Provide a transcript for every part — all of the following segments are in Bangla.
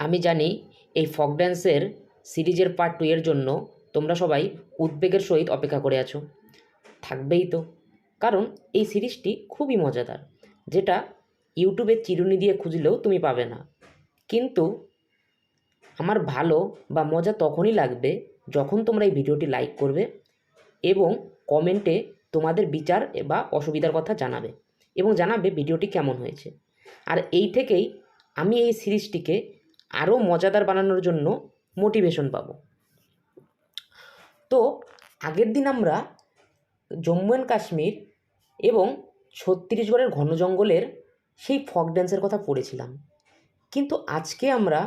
আমি জানি এই ফক ড্যান্সের সিরিজের পার্ট টু এর জন্য তোমরা সবাই উদ্বেগের সহিত অপেক্ষা করে আছো। থাকবেই তো। কারণ এই সিরিজটি খুবই মজাদার, যেটা ইউটিউবে চিরুনি দিয়ে খুঁজলেও তুমি পাবে না। কিন্তু আমার ভালো বা মজা তখনই লাগবে যখন তোমরা এই ভিডিওটি লাইক করবে এবং কমেন্টে তোমাদের বিচার বা অসুবিধার কথা জানাবে এবং জানাবে ভিডিওটি কেমন হয়েছে। আর এই থেকেই আমি এই সিরিজটিকে আরও মজাদার বানানোর জন্য মোটিভেশন পাবো। তো আগের দিন আমরা জম্মু অ্যান্ড কাশ্মীর এবং ছত্তিশগড়ের ঘন জঙ্গলের সেই ফক ড্যান্সের কথা পড়েছিলাম। কিন্তু আজকে আমরা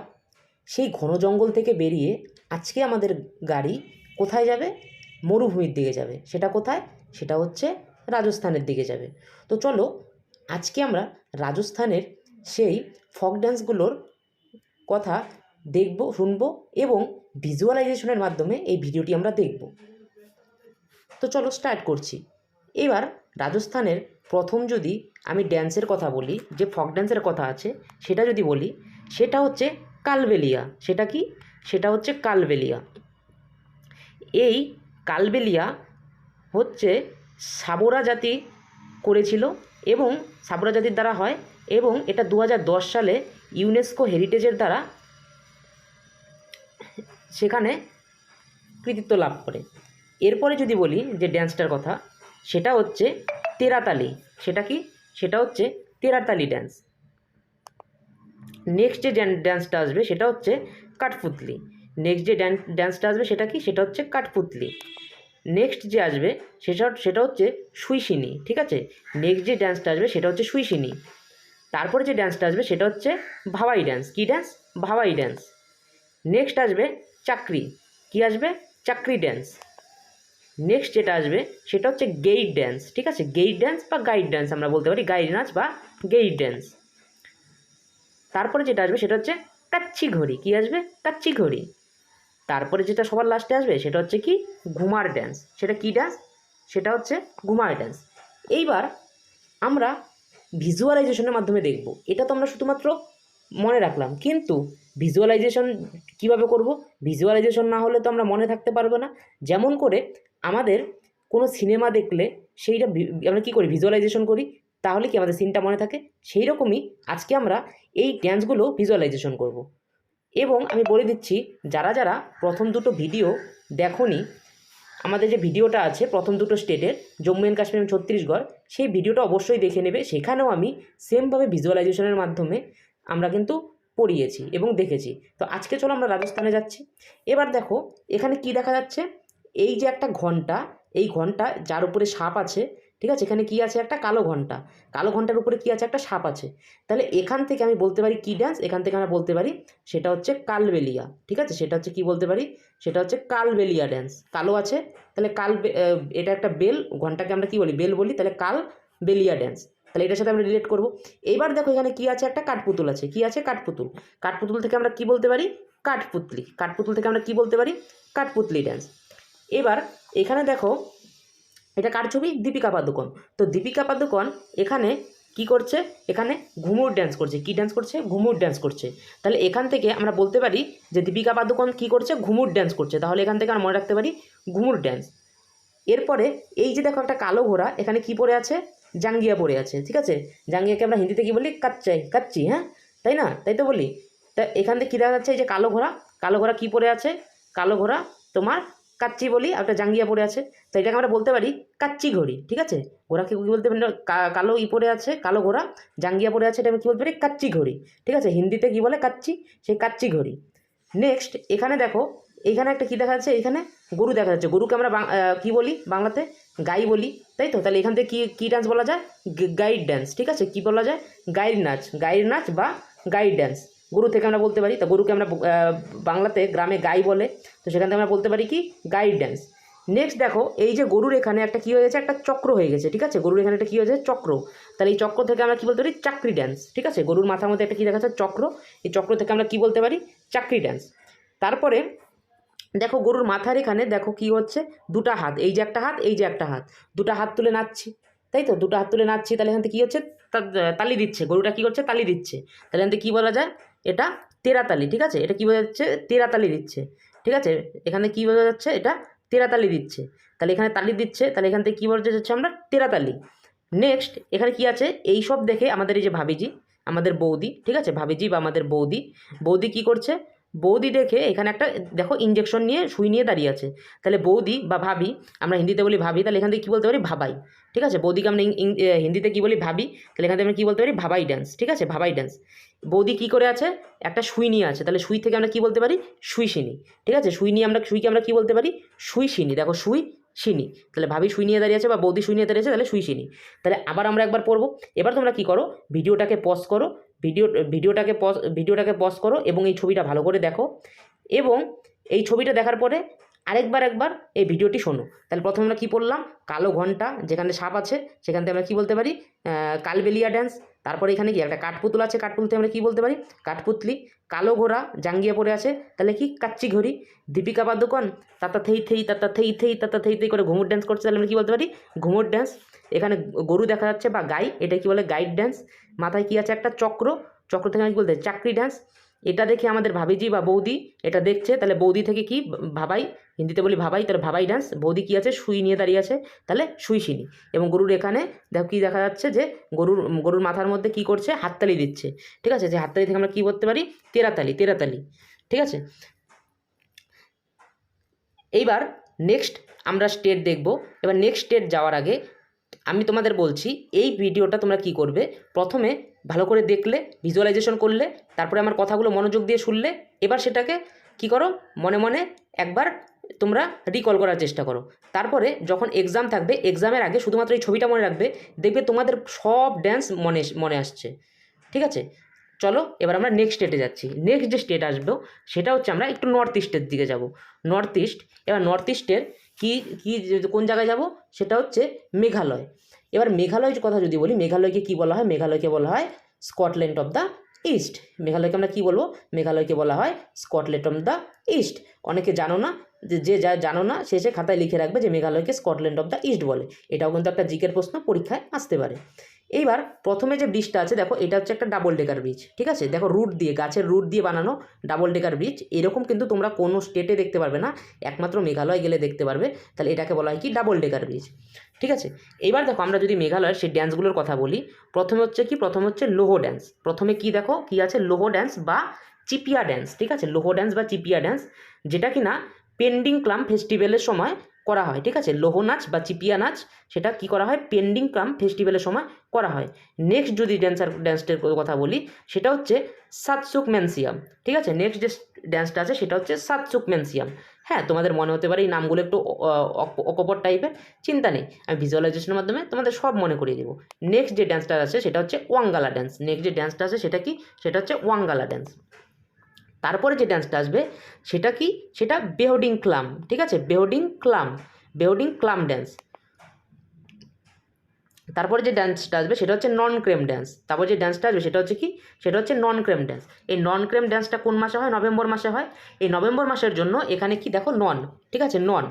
সেই ঘন জঙ্গল থেকে বেরিয়ে আজকে আমাদের গাড়ি কোথায় যাবে? মরুভূমির দিকে যাবে। সেটা কোথায়? সেটা হচ্ছে রাজস্থানের দিকে যাবে। তো চলো আজকে আমরা রাজস্থানের সেই ফক ড্যান্সগুলোর কথা দেখব, শুনব এবং ভিজুয়ালাইজেশনের মাধ্যমে এই ভিডিওটি আমরা দেখব। তো চলো স্টার্ট করছি। এবার রাজস্থানের প্রথম যদি আমি ড্যান্সের কথা বলি, যে ফক ড্যান্সের কথা আছে, সেটা যদি বলি, সেটা হচ্ছে কালবেলিয়া। সেটা কি? সেটা হচ্ছে কালবেলিয়া। এই কালবেলিয়া হচ্ছে সাবোরা জাতি করেছিল এবং সাবোরা জাতির দ্বারা হয় এবং এটা দু হাজার দশ সালে ইউনেস্কো হেরিটেজের দ্বারা সেখানে কৃতিত্ব লাভ করে। এরপরে যদি বলি যে ড্যান্সটার কথা, সেটা হচ্ছে তেরাতালি। সেটা কি? সেটা হচ্ছে তেরাতালি ড্যান্স। নেক্সট যে ড্যান্সটা আসবে, সেটা হচ্ছে কাঠপুতলি নেক্সট যে ড্যান্স ড্যান্সটা আসবে, সেটা কি? সেটা হচ্ছে কাঠপুতলি নেক্সট যে আসবে, সেটা সেটা হচ্ছে সুইসিনি, ঠিক আছে? নেক্সট যে ড্যান্সটা আসবে, সেটা হচ্ছে সুইসিনি। তারপরে যে ড্যান্সটা আসবে সেটা হচ্ছে ভাওয়াই ড্যান্স কী ড্যান্স ভাওয়াই ড্যান্স নেক্সট আসবে চাকরি। কি আসবে? চাকরি ড্যান্স নেক্সট যেটা আসবে সেটা হচ্ছে গেইট ড্যান্স ঠিক আছে? গেইট ড্যান্স বা গাইড ড্যান্স আমরা বলতে পারি। গাইড নাচ বা গেইট ড্যান্স তারপরে যেটা আসবে সেটা হচ্ছে কাচ্চি ঘড়ি। কী আসবে? কাচ্চি ঘড়ি। তারপরে যেটা সবার লাস্টে আসবে সেটা হচ্ছে কি? ঘুমার ড্যান্স সেটা কি ড্যান্স সেটা হচ্ছে ঘুমার ড্যান্স এইবার আমরা ভিজুয়ালাইজেশনের মাধ্যমে দেখব। এটা তো আমরা শুধুমাত্র মনে রাখলাম। কিন্তু ভিজুয়ালাইজেশন কীভাবে করব? ভিজুয়ালাইজেশন না হলে তো আমরা মনে থাকতে পারব না। যেমন করে আমাদের কোনো সিনেমা দেখলে সেইটা আমরা কী করি? ভিজুয়ালাইজেশন করি। তাহলে কি আমাদের সিনটা মনে থাকে? সেই রকমই আজকে আমরা এই ড্যান্সগুলো ভিজুয়ালাইজেশন করব। এবং আমি বলে দিচ্ছি, যারা যারা প্রথম দুটো ভিডিও দেখোনি আমাদের যে ভিডিওটা আছে, প্রথম দুটো স্টেটের, জম্মু অ্যান্ড কাশ্মীর এবং ছত্তিশগড়, সেই ভিডিওটা অবশ্যই দেখে নেবে। সেখানেও আমি সেমভাবে ভিজুয়ালাইজেশনের মাধ্যমে আমরা কিন্তু পড়িয়েছি এবং দেখেছি। তো আজকে চলো আমরা রাজস্থানে যাচ্ছি। এবার দেখো, এখানে কি দেখা যাচ্ছে? এই যে একটা ঘণ্টা, এই ঘণ্টা যার উপরে সাপ আছে ঠিক আছে? এখানে কি আছে? একটা কালো ঘণ্টা। কালো ঘণ্টার উপরে কি আছে? একটা সাপ আছে। তাহলে এখান থেকে আমি বলতে পারি কি ড্যান্স এখান থেকে আমরা বলতে পারি সেটা হচ্ছে কালবেলিয়া। ঠিক আছে? সেটা হচ্ছে কি বলতে পারি? সেটা হচ্ছে কালবেলিয়া ড্যান্স কালো আছে? তাহলে কাল এটা একটা বেল। ঘন্টাকে আমরা কি বলি? বেল বলি। তাহলে কাল বেলিয়া ড্যান্স তাহলে এটার সাথে আমরা রিলেট করব। এবার দেখো এখানে কি আছে? একটা কাঠপুতুল আছে। কি আছে? কাঠপুতুল। কাঠপুতুল থেকে আমরা কি বলতে পারি? কাঠপুতলি। কাঠপুতুল থেকে আমরা কি বলতে পারি? কাঠপুতলি ড্যান্স এবার এখানে দেখো এটা কার ছবি? দীপিকা পাদুকোন। তো দীপিকা পাদুকোন এখানে কি করছে? এখানে ঘুমুর ড্যান্স করছে। কি ড্যান্স করছে? ঘুমুর ড্যান্স করছে। তাহলে এখান থেকে আমরা বলতে পারি যে দীপিকা পাদুকোন কি করছে? ঘুমুর ড্যান্স করছে। তাহলে এখান থেকে আমরা মনে রাখতে পারি ঘুমুর ড্যান্স এরপরে এই যে দেখো একটা কালো ঘোড়া, এখানে কি পড়ে আছে? জাঙ্গিয়া পড়ে আছে, ঠিক আছে? জাঙ্গিয়াকে আমরা হিন্দিতে কি বলি? কাচ্চাই, কাচ্চি হ্যাঁ? তাই না? তাই তো বলি। তা এখান থেকে কী দেখা যাচ্ছে? এই যে কালো ঘোড়া কালো ঘোড়া কী পড়ে আছে? কালো ঘোড়া তোমার কাচ্চি বলি একটা জাঙ্গিয়া পরে আছে। তো এটাকে আমরা বলতে পারি কাচ্চি ঘড়ি, ঠিক আছে? ঘোড়াকে কী বলতে পারি? কালো ই পড়ে আছে, কালো ঘোড়া, জাঙ্গিয়া পরে আছে এটা আমি কী বলতে পারি? কাচ্চি ঘড়ি, ঠিক আছে? হিন্দিতে কী বলে কাচ্চি? সেই কাচ্চি ঘড়ি। নেক্সট এখানে দেখো, এখানে একটা কী দেখা যাচ্ছে? এখানে গরু দেখা যাচ্ছে। গরুকে আমরা কী বলি বাংলাতে? গাই বলি, তাই তো? তাহলে এখান থেকে কী কী ডান্স বলা যায়? গাইড ড্যান্স ঠিক আছে? কী বলা যায়? গাইড নাচ গাইড নাচ বা গাইড ড্যান্স গরু থেকে আমরা বলতে পারি। তা গরুকে আমরা বাংলাতে গ্রামে গাই বলে তো সেখান থেকে আমরা বলতে পারি কি? গাইড ড্যান্স নেক্সট দেখো, এই যে গরুর এখানে একটা কী হয়ে গেছে? একটা চক্র হয়ে গেছে, ঠিক আছে? গরুর এখানে একটা কী হয়েছে চক্র। তাহলে এই চক্র থেকে আমরা কী বলতে পারি? চাকরি ড্যান্স ঠিক আছে? গরুর মাথার মধ্যে একটা কী দেখা যাচ্ছে? চক্র। এই চক্র থেকে আমরা কী বলতে পারি? চাকরি ড্যান্স তারপরে দেখো, গরুর মাথার এখানে দেখো কি হচ্ছে? দুটা হাত, এই যে একটা হাত, এই যে একটা হাত। দুটা হাত তুলে নাচছি তাই তো? দুটো হাত তুলে নাচছি তাহলে এখান থেকে কী হচ্ছে? তালি দিচ্ছে। গরুটা কী করছে? তালি দিচ্ছে। তাহলে এখান থেকে কী বলা যায়? এটা তেরাতালি ঠিক আছে? এটা কী বোঝা যাচ্ছে? তেরাতালি দিচ্ছে। ঠিক আছে? এখানে কী বোঝা যাচ্ছে? এটা তেরাতালি দিচ্ছে। তাহলে এখানে তালি দিচ্ছে, তাহলে এখান থেকে কী বোঝা যাচ্ছে আমরা? তেরাতালি নেক্সট এখানে কি আছে? এই সব দেখে আমাদের এই যে ভাবিজি, আমাদের বৌদি, ঠিক আছে? ভাবিজি বা আমাদের বৌদি বৌদি কি করছে? বৌদি দেখে এখানে একটা, দেখো ইঞ্জেকশন নিয়ে সুই নিয়ে দাঁড়িয়ে আছে। তাহলে বৌদি বা ভাবি, আমরা হিন্দিতে বলি ভাবি, তাহলে এখান থেকে কী বলতে পারি? ভাবাই। ঠিক আছে? বৌদিকে আমরা হিন্দিতে কী বলি? ভাবি। তাহলে এখান থেকে আমরা কী বলতে পারি? ভাবাই ড্যান্স ঠিক আছে? ভাবাই ড্যান্স বৌদি কী করে আছে? একটা সুই নিয়ে আছে। তাহলে সুই থেকে আমরা কী বলতে পারি? সুই শিনি। ঠিক আছে? সুই নিয়ে আমরা, সুইকে আমরা কী বলতে পারি? সুই শিনি। দেখো, সুই শিনি। তাহলে ভাবি সুই নিয়ে দাঁড়িয়ে আছে বা বৌদি সুই নিয়ে দাঁড়িয়ে আছে, তাহলে সুই শিনি। তাহলে আবার আমরা একবার পড়ব। এবার তোমরা কী করো? ভিডিওটাকে পজ করো। ভিডিও, ভিডিওটাকে পজ ভিডিওটাকে পজ করো এবং এই ছবিটা ভালো করে দেখো। এবং এই ছবিটা দেখার পরে আরেকবার, একবার এই ভিডিওটি শোনো। তাহলে প্রথমে আমরা কী পড়লাম? কালো ঘণ্টা, যেখানে সাপ আছে, সেখান থেকে আমরা কী বলতে পারি? কালবেলিয়া ড্যান্স। তারপরে এখানে কি একটা কাঠপুতুল আছে, কাঠপুতুলতে আমরা কী বলতে পারি? কাঠপুতলি। কালো ঘোড়া, জাঙ্গিয়া পড়ে আছে। তাহলে কি? কাচ্চি ঘড়ি। দীপিকা পাদুকন, তাতা থেই থেই, তাতা থেই থেই, তাতা থেই থেই করে ঘুমুর ড্যান্স করছে। তাহলে আমরা কী বলতে পারি? ঘুমুর ড্যান্স এখানে গরু দেখা যাচ্ছে বা গাই এটা কি বলে গাইড ড্যান্স মাথায় কি আছে একটা চক্র? চক্র থেকে আমরা কি বলতে চাকরি ড্যান্স এটা দেখে আমাদের ভাবিজি বা বৌদি এটা দেখছে, তাহলে বৌদি থেকে কি ভাবাই? হিন্দিতে বলি ভাবাই, তাহলে ভাবাই ডান্স বৌদি কি আছে? সুই নিয়ে দাঁড়িয়ে আছে। তাহলে সুই শিনি। এবং গরুর এখানে দেখো কি দেখা যাচ্ছে যে গরুর গরুর মাথার মধ্যে কি করছে? হাততালি দিচ্ছে। ঠিক আছে? যে হাততালি থেকে আমরা কি বলতে পারি? তেরাতালি তেরাতালি ঠিক আছে? এইবার নেক্সট আমরা স্টেট দেখব। এবার নেক্সট স্টেট যাওয়ার আগে আমি তোমাদের বলছি, এই ভিডিওটা তোমরা কি করবে? প্রথমে ভালো করে দেখলে ভিজুয়ালাইজেশন করলে, তারপরে আমার কথাগুলো মনোযোগ দিয়ে শুনলে, এবার সেটাকে কি করো? মনে মনে একবার তোমরা রিকল করার চেষ্টা করো। তারপরে যখন এক্সাম থাকবে এক্সামের আগে শুধুমাত্র এই ছবিটা মনে রাখবে, দেখবে তোমাদের সব ড্যান্স মনে মনে আসছে। ঠিক আছে? চলো, এবার আমরা নেক্সট স্টেটে যাচ্ছি। নেক্সট যে স্টেট আসব, সেটা হচ্ছে আমরা একটু নর্থ ইস্টের দিকে যাব। নর্থ ইস্ট এবার নর্থ ইস্টের কী, কি কোন জায়গায় যাব? সেটা হচ্ছে মেঘালয়। এবার মেঘালয়ের কথা যদি বলি, মেঘালয়কে কি বলা হয়? মেঘালয়কে বলা হয় স্কটল্যান্ড অফ দ্য ইস্ট। মেঘালয়কে আমরা কী বলব? মেঘালয়কে বলা হয় স্কটল্যান্ড অফ দ্য ইস্ট। অনেকে জানো না, যে যে জানো না, সে সে খাতায় লিখে রাখবে যে মেঘালয়কে স্কটল্যান্ড অফ দ্য ইস্ট বলে। এটাও কিন্তু একটা জিকের প্রশ্ন, পরীক্ষায় আসতে পারে। এইবার প্রথমে যে ব্রিজটা আছে, দেখো এটা হচ্ছে একটা ডাবল ডেকার ব্রিজ ঠিক আছে? দেখো রুট দিয়ে, গাছের রুট দিয়ে বানানো ডাবল ডেকার ব্রিজ এরকম কিন্তু তোমরা কোনো স্টেটে দেখতে পারবে না, একমাত্র মেঘালয় গেলে দেখতে পারবে, তাহলে এটাকে বলা হয় কি ডাবল ডেকার ব্রিজ ঠিক আছে? এবার দেখো আমরা যদি মেঘালয়ের সেই ড্যান্সগুলোর কথা বলি, প্রথমে হচ্ছে কি, প্রথমে হচ্ছে লোহো ড্যান্স প্রথমে কি দেখো, কি আছে? লোহো ড্যান্স বা চিপিয়া ড্যান্স ঠিক আছে? লোহো ড্যান্স বা চিপিয়া ড্যান্স যেটা কি না পেন্ডিং ক্লাম ফেস্টিভ্যালের সময় করা হয়, ঠিক আছে? লোহো নাচ বা চিপিয়া নাচ, সেটা কি করা হয়? পেন্ডিং কাম ফেস্টিভ্যালের সময় করা হয়। নেক্সট যদি ড্যান্সার ড্যান্সটার কথা বলি, সেটা হচ্ছে সাতসুক ম্যানসিয়াম ঠিক আছে? নেক্সট যে ড্যান্সটা আছে, সেটা হচ্ছে সাতসুক ম্যানসিয়াম হ্যাঁ তোমাদের মনে হতে পারে এই নামগুলো একটু অকপট টাইপের চিন্তা নেই। আমি ভিজুয়ালাইজেশনের মাধ্যমে তোমাদের সব মনে করিয়ে দেবো। নেক্সট যে ড্যান্সটা আছে, সেটা হচ্ছে ওয়াঙ্গালা ড্যান্স নেক্সট যে ড্যান্সটা আছে, সেটা কি? সেটা হচ্ছে ওয়াঙ্গালা ড্যান্স তারপরে যে ড্যান্সটা আসবে, সেটা কি? সেটা বেহডিং ক্লাম ঠিক আছে? বেহডিং ক্লাম বেহডিং ক্লাম ড্যান্স তারপরে যে ড্যান্সটা আসবে, সেটা হচ্ছে নন ক্রেম ড্যান্স তারপর যে ড্যান্সটা আসবে, সেটা হচ্ছে কি? সেটা হচ্ছে নন ক্রেম ড্যান্স এই নন ক্রেম ড্যান্সটা কোন মাসে হয়? নভেম্বর মাসে হয়। এই নভেম্বর মাসের জন্য এখানে কি দেখো? নন ঠিক আছে? নন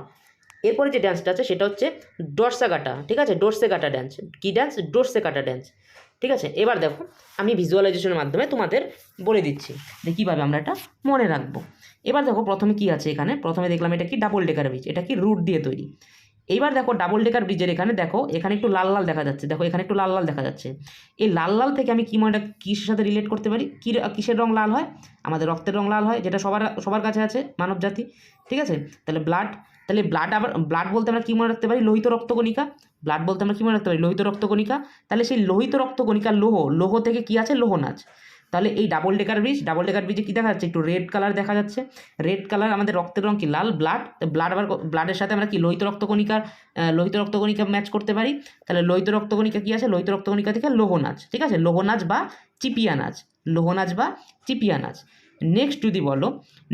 এরপরে যে ড্যান্সটা আছে, সেটা হচ্ছে ডোরসে কাটা ঠিক আছে? ডোরসে কাটা ড্যান্স কী ড্যান্স ডোরসে কাটা ড্যান্স ঠিক আছে? এবার দেখো, আমি ভিজুয়ালাইজেশনের মাধ্যমে তোমাদের বলে দিচ্ছি যে কীভাবে আমরা এটা মনে রাখব। এবার দেখো, প্রথমে কি আছে এখানে? প্রথমে দেখলাম এটা কি ডাবল ডেকার ব্রিজ এটা কি রুট দিয়ে তৈরি। এইবার দেখো ডাবল ডেকার ব্রিজের এখানে দেখো, এখানে একটু লাল লাল দেখা যাচ্ছে। দেখো, এখানে একটু লাল লাল দেখা যাচ্ছে। এই লাল লাল থেকে আমি কী মনে কিসের সাথে রিলেট করতে পারি? কী, কিসের রং লাল হয়? আমাদের রক্তের রং লাল হয়, যেটা সবার সবার কাছে আছে, মানব জাতি। ঠিক আছে? তাহলে ব্লাড তাহলে ব্লাড আবার ব্লাড বলতে আমরা কী মনে রাখতে পারি? লোহিত রক্তকণিকা। ব্লাড বলতে আমরা কী মনে রাখতে পারি? লোহিত রক্তকণিকা। তাহলে সেই লোহিত রক্তকণিকা লোহ লোহ থেকে কী আছে? লোহ নাচ তাহলে এই double decker bridge double decker ব্রিজে কী দেখা যাচ্ছে? একটু রেড কালার দেখা যাচ্ছে। রেড কালার আমাদের রক্তের রং কি? লাল ব্লাড ব্লাড আবার ব্লাডের সাথে আমরা কি? লোহিত রক্তকণিকার লোহিত রক্তকণিকা ম্যাচ করতে পারি। তাহলে লোহিত রক্তকণিকা কী আছে? লোহিত রক্তকণিকা থেকে লোহ নাচ ঠিক আছে? লোহ নাচ বা চিপিয়া নাচ লোহ নাচ বা চিপিয়া নাচ নেক্সট যদি বলো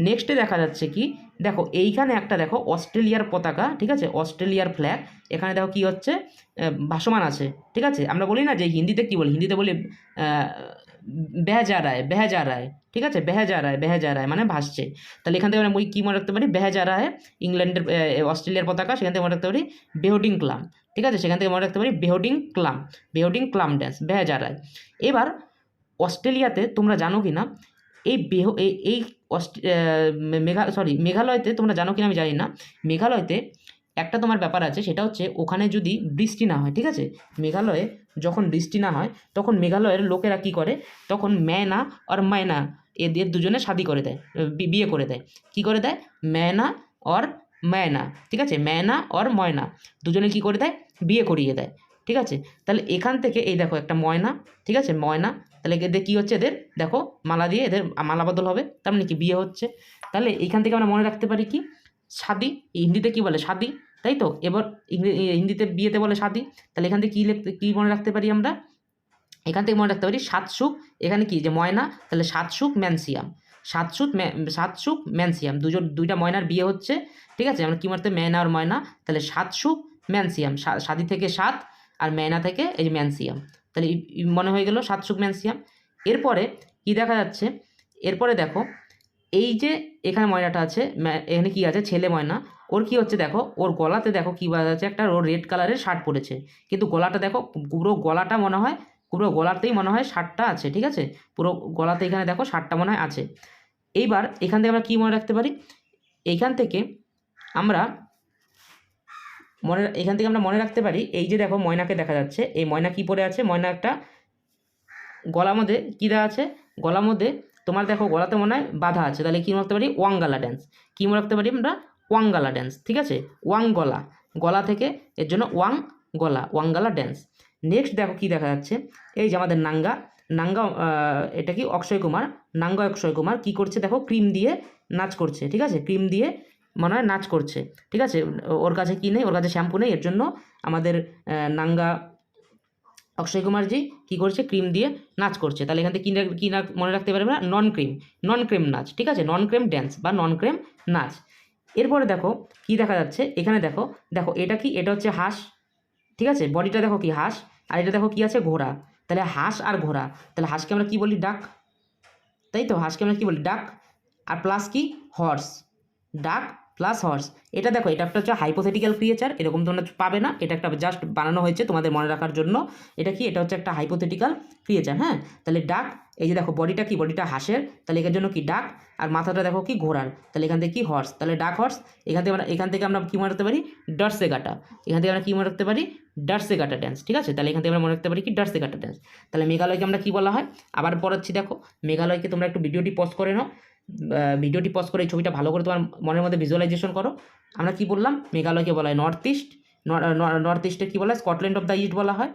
নেক্সটে দেখা যাচ্ছে কি? দেখো, এইখানে একটা দেখো, অস্ট্রেলিয়ার পতাকা, ঠিক আছে? অস্ট্রেলিয়ার ফ্ল্যাগ এখানে দেখো কি হচ্ছে? ভাসমান আছে, ঠিক আছে? আমরা বলি না যে হিন্দিতে কি বলি? হিন্দিতে বলি বেহজা রায় বেহজা রায় ঠিক আছে? বেহজা রায় বেহজা রায় মানে ভাসছে। তাহলে এখান থেকে আমরা কী মনে রাখতে পারি? বেহজা রায় ইংল্যান্ডের অস্ট্রেলিয়ার পতাকা সেখান থেকে মনে রাখতে পারি বেহডিং ক্লাম ঠিক আছে? সেখান থেকে মনে রাখতে পারি বেহডিং ক্লাম বেহডিং ক্লাম ড্যান্স বেহজা রায় এবার অস্ট্রেলিয়াতে তোমরা জানো কি না এই বেহ এই এই অস্ট- আহ, মেঘা সরি মেঘালয়তে তোমরা জানো কিনা আমি জানি না মেঘালয়তে একটা তোমার ব্যাপার আছে, সেটা হচ্ছে ওখানে যদি বৃষ্টি না হয়, ঠিক আছে? মেঘালয়ে যখন বৃষ্টি না হয়, তখন মেঘালয়ের লোকেরা কি করে? তখন ম্যানা আর মায়না এদের দুজনে শাদি করে দেয় বিয়ে করে দেয়। কি করে দেয়? ম্যানা আর মায়না, ঠিক আছে? ম্যানা আর ময়না দুজনে কি করে দেয়? বিয়ে করিয়ে দেয়, ঠিক আছে? তাহলে এখান থেকে, এই দেখো একটা ময়না, ঠিক আছে? ময়না, তাহলে এদের কী হচ্ছে এদের? দেখো, মালা দিয়ে এদের মালা বদল হবে, তার মানে কি বিয়ে হচ্ছে। তাহলে এইখান থেকে আমরা মনে রাখতে পারি কি? শাদি হিন্দিতে কি বলে? শাদি তাই তো এবার হিন্দিতে বিয়েতে বলে শাদি। তাহলে এখান থেকে কী লিখতে কী মনে রাখতে পারি আমরা? এখান থেকে মনে রাখতে পারি সাতসুক এখানে কি? যে ময়না, তাহলে সাতসুক ম্যানসিয়াম। সাতসুক ম্যা- সাতসুক ম্যানসিয়াম। দুজন, দুইটা ময়নার বিয়ে হচ্ছে, ঠিক আছে? আমরা কী মারতে ম্যানা আর ময়না। তাহলে সাতসুক ম্যানসিয়াম। সা- শাদি থেকে সাত আর ম্যানা থেকে এই যে ম্যানসিয়াম। তাহলে মনে হয়ে গেল সাতসুক ম্যানসিয়াম। এরপরে কি দেখা যাচ্ছে? এরপরে দেখো, এই যে এখানে ময়নাটা আছে এখানে কি আছে? ছেলে ময়না। ওর কি হচ্ছে দেখো? ওর গলাতে দেখো কি বাজা আছে একটা, ওর রেড কালারের শার্ট পরেছে। কিন্তু গলাটা দেখো, পুরো গলাটা মনে হয়, পুরো গলাতেই মনে হয় শার্টটা আছে, ঠিক আছে? পুরো গলাতে এখানে দেখো শার্টটা মনে হয় আছে। এইবার এখান থেকে আমরা কী মনে রাখতে পারি? এইখান থেকে আমরা মনে, এখান থেকে আমরা মনে রাখতে পারি, এই যে দেখো ময়নাকে দেখা যাচ্ছে, এই ময়না কি পরে আছে? ময়না একটা গলার মধ্যে কী দেওয়া আছে? গলার মধ্যে তোমার দেখো গলাতে মনে হয় বাধা আছে, তাহলে কী মনে রাখতে পারি? ওয়াঙ্গালা ড্যান্স কী মনে রাখতে পারি আমরা? ওয়াঙ্গালা ড্যান্স ঠিক আছে? ওয়াং গলা। থেকে এর জন্য ওয়াং গলা ওয়াঙ্গালা ড্যান্স নেক্সট দেখো কি দেখা যাচ্ছে? এই যে আমাদের নাঙ্গা। নাঙ্গা এটা কি? অক্ষয় কুমার। নাঙ্গা অক্ষয় কুমার কী করছে? দেখো, ক্রিম দিয়ে নাচ করছে, ঠিক আছে? ক্রিম দিয়ে মনে হয় নাচ করছে, ঠিক আছে? ওর কাছে কী নেই? ওর কাছে শ্যাম্পু নেই, এর জন্য আমাদের নাঙ্গা অক্ষয় কুমারজি কী করছে? ক্রিম দিয়ে নাচ করছে। তাহলে এখান থেকে কী কী মনে রাখতে পারবে না? নন ক্রিম নন ক্রিম নাচ, ঠিক আছে? নন ক্রিম ড্যান্স বা নন ক্রিম নাচ। এরপরে দেখো কি দেখা যাচ্ছে? এখানে দেখো দেখো এটা কি? এটা হচ্ছে হাঁস, ঠিক আছে? বডিটা দেখো কি? হাঁস, আর এটা দেখো কি আছে? ঘোড়া। তাহলে হাঁস আর ঘোড়া। তাহলে হাঁসকে আমরা কী বলি? ডাক। তাই তো? হাঁসকে আমরা কি বলি? ডাক। আর প্লাস কি? হর্স। ডাক প্লাস হর্স এটা দেখো, এটা একটা হচ্ছে হাইপোথেটিক্যাল ক্রিয়েচার এরকম তোমরা পাবে না, এটা একটা জাস্ট বানানো হয়েছে তোমাদের মনে রাখার জন্য, এটা কি? এটা হচ্ছে একটা হাইপোথেটিক্যাল ক্রিয়েচার হ্যাঁ? তাহলে ডাক এই যে দেখো বডিটা কি? বডিটা হাঁসের, তাহলে এর জন্য কি ডাক আর মাথাটা দেখো কি? ঘোড়ার, তাহলে এখান থেকে কি হর্স তাহলে ডাক হর্স এখান থেকে আমরা, এখান থেকে আমরা কী মনে রাখতে পারি? ডার্সে গাটা এখান থেকে আমরা কী মনে রাখতে পারি? ডার্সে গাটা ড্যান্স ঠিক আছে? তাহলে এখান থেকে আমরা মনে রাখতে পারি কি? ডার্সে গাটা ড্যান্স তাহলে মেঘালয়কে আমরা কী বলা হয়? আবার পড়াচ্ছি, দেখো, মেঘালয়কে তোমরা একটু ভিডিওটি পজ করে নাও। ভিডিওটি পজ করে এই ছবিটা ভালো করে তোমার মনের মধ্যে ভিজুয়ালাইজেশন করো। আমরা কি বললাম? মেঘালয়কে বলা হয় নর্থ ইস্ট নর্থ ইস্টে কী বলা হয়? স্কটল্যান্ড অফ দ্য ইস্ট বলা হয়।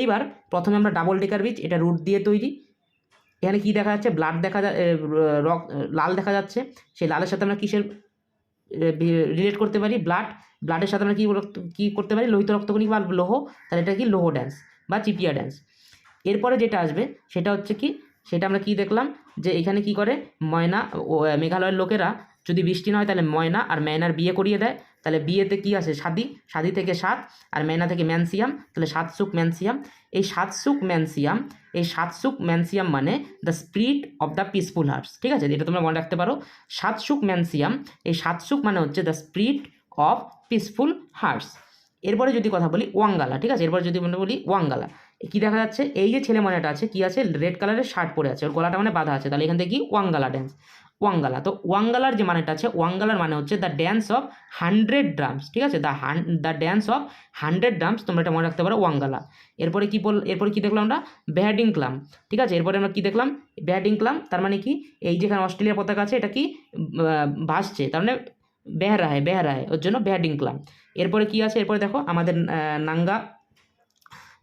এইবার প্রথমে আমরা ডাবল ডেকার বিচ এটা রুট দিয়ে তৈরি। এখানে কি দেখা যাচ্ছে? ব্লাড দেখা যা রক লাল দেখা যাচ্ছে। সেই লালের সাথে আমরা কিসের রিলেট করতে পারি? ব্লাড ব্লাডের সাথে আমরা কী কী করতে পারি? লোহিত রক্তকণিক বা লোহ। তাহলে এটা কি? লোহ ড্যান্স বা চিপিয়া ড্যান্স এরপরে যেটা আসবে, সেটা হচ্ছে কি? সেটা আমরা কি দেখলাম? যে এখানে কি করে? ময়না ও মেঘালয়ের লোকেরা যদি বৃষ্টি না হয় তাহলে ময়না আর ম্যানার বিয়ে করিয়ে দেয়। তাহলে বিয়েতে কি আসে সাদি। সাদি থেকে সাত আর ম্যানা থেকে ম্যানসিয়াম। তাহলে সাতসুক ম্যানসিয়াম। এই সাতসুক ম্যানসিয়াম, এই সাতসুক ম্যানসিয়াম মানে the spirit of the peaceful hearts ঠিক আছে? এটা তোমরা মনে রাখতে পারো। সাতসুক ম্যানসিয়াম, এই সাতসুক মানে হচ্ছে the spirit of peaceful hearts এরপরে যদি কথা বলি ওয়াঙ্গালা, ঠিক আছে? এরপরে যদি আমরা বলি ওয়াঙ্গালা। কি দেখা যাচ্ছে? এই যে ছেলে মনেটা আছে, কি আছে? রেড কালারের শার্ট পরে আছে। ওর গলাটা মানে বাঁধা আছে। তাহলে এখান থেকে কি? ওয়াঙ্গালা ড্যান্স ওয়াঙ্গালা। তো ওয়াঙ্গালার যে মানেটা আছে, ওয়াঙ্গালার মানে হচ্ছে the dance of hundred drums ঠিক আছে? The Han the dance of hundred drums তোমরা এটা মনে রাখতে পারো, ওয়াঙ্গালা। এরপরে কী বল, এরপরে কী দেখলাম আমরা? ব্যাডিং ক্লাম ঠিক আছে? এরপরে আমরা কী দেখলাম? ব্যাডিং ক্লাম তার মানে কি? এই যেখানে অস্ট্রেলিয়ার পতাকা আছে, এটা কি ভাসছে। তার মানে বেহরা হয় বেহরা হয় ওর জন্য ব্যাডিং ক্লাম এরপরে কী আছে? এরপরে দেখো, আমাদের নাঙ্গা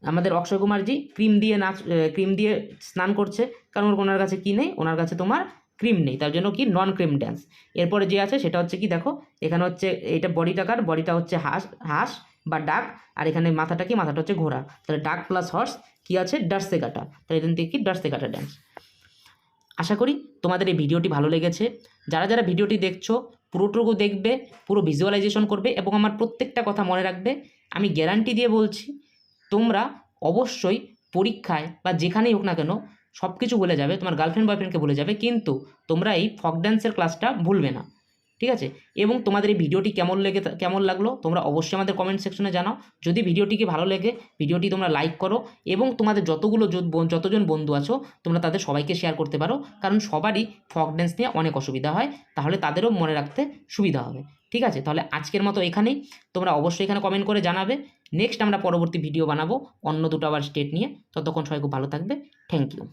আমাদের অক্ষয় কুমারজি ক্রিম দিয়ে নাচ ক্রিম দিয়ে স্নান করছে, কারণ ওর ওনার কাছে কী নেই? ওনার কাছে তোমার ক্রিম নেই, তার জন্য কি? নন ক্রিম ড্যান্স এরপরে যে আছে সেটা হচ্ছে কি দেখো, এখানে হচ্ছে এটা বডিটা কার? বডিটা হচ্ছে হাঁস হাঁস বা ডাক, আর এখানে মাথাটা কি? মাথাটা হচ্ছে ঘোড়া। তাহলে ডাক প্লাস হর্স কি আছে? ডার্সে কাটা তাহলে এখান থেকে কি? ডার্সে কাটা ড্যান্স আশা করি তোমাদের এই ভিডিওটি ভালো লেগেছে। যারা যারা ভিডিওটি দেখছ, পুরোটুকু দেখবে, পুরো ভিজুয়ালাইজেশন করবে এবং আমার প্রত্যেকটা কথা মনে রাখবে, আমি গ্যারান্টি দিয়ে বলছি তোমরা অবশ্যই পরীক্ষায় বা যেখানেই হোক না কেন সব কিছু ভুলে যাবে, তোমার গার্লফ্রেন্ড বয়ফ্রেন্ডকে ভুলে যাবে, কিন্তু তোমরা এই ফক ড্যান্সের ক্লাসটা ভুলবে না। ঠিক আছে? এবং তোমাদের এই ভিডিওটি কেমন লেগে কেমন লাগল, তোমরা অবশ্যই আমাদের কমেন্ট সেকশনে জানাও। যদি ভিডিওটিকে ভালো লেগে ভিডিওটি তোমরা লাইক করো এবং তোমাদের যতগুলো যতজন বন্ধু আছো, তোমরা তাদের সবাইকে শেয়ার করতে পারো, কারণ সবারই ফক ড্যান্স নিয়ে অনেক অসুবিধা হয়, তাহলে তাদেরও মনে রাখতে সুবিধা হবে। ঠিক আছে? তাহলে আজকের মতো এখানেই। তোমরা অবশ্যই এখানে কমেন্ট করে জানাবে। নেক্সট আমরা পরবর্তী ভিডিও বানাবো, অন্য দুটো আবার স্টেট নিয়ে। ততক্ষণ সবাই খুব ভালো থাকবে। Thank you